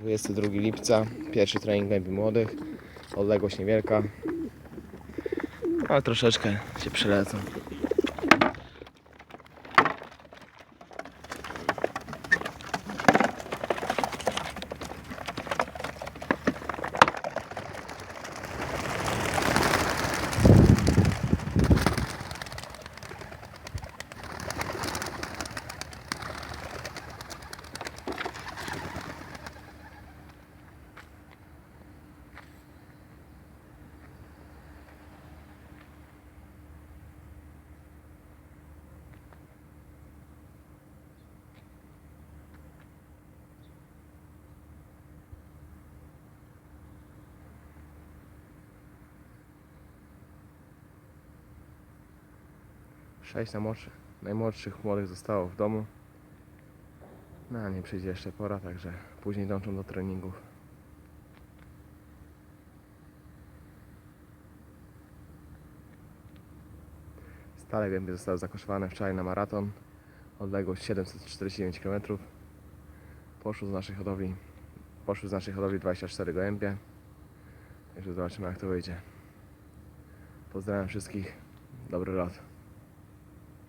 22 lipca, pierwszy trening głębi młodych, odległość niewielka, ale troszeczkę się przelecą. Sześć najmłodszych, najmłodszych młodych zostało w domu. No, nie przyjdzie jeszcze pora, także później dążą do treningów. Stale głębie zostały zakoszowane wczoraj na maraton. Odległość 749 km. Poszło z naszej hodowli, poszły z naszej hodowli 24 gołębie. Także zobaczymy jak to wyjdzie. Pozdrawiam wszystkich. Dobry lot.